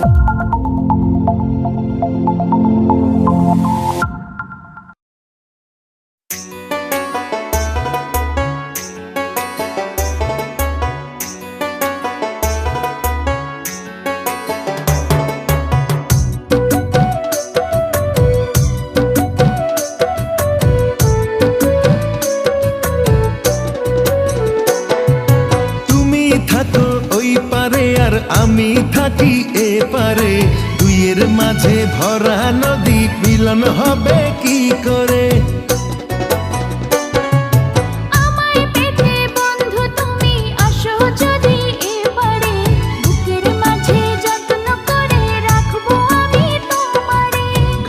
তুমি আমি থাকি এ পারে দুইয়ের মাঝে ভরা নদী মিলন হবে কি করে?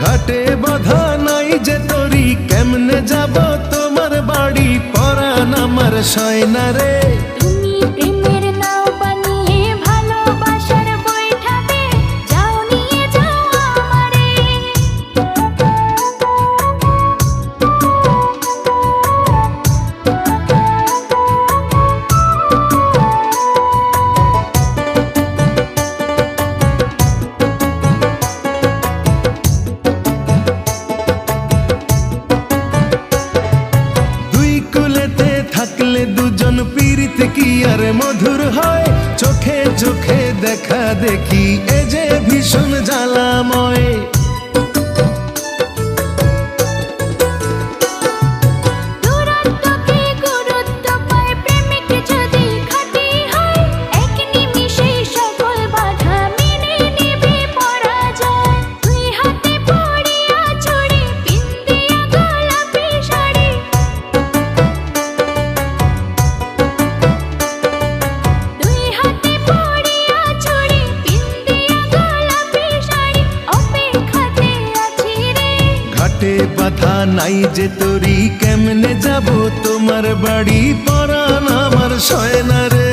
ঘাটে বাধা নাই যে তরি কেমনে যাব তোমার বাড়ি? আমার সয়না রে চোখে দেখা দেখি এ যে ভীষণ জ্বালাময়। নাই যে তোরি কেমনে যাব? তোমার বাড়ি পরান আমার শয়না রে।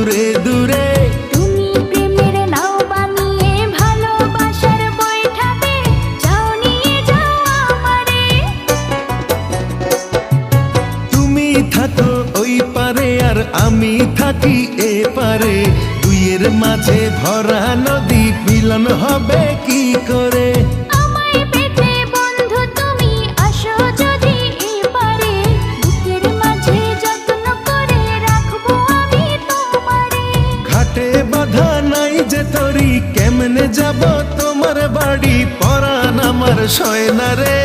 আমি থাকি এ পারে দুইয়ের মাঝে ভরা নদী মিলন হবে কি করে? তুমি বাধা নাই যে তরি কেমনে যাব তোমার বাড়ি? পরান আমার সয়না রে।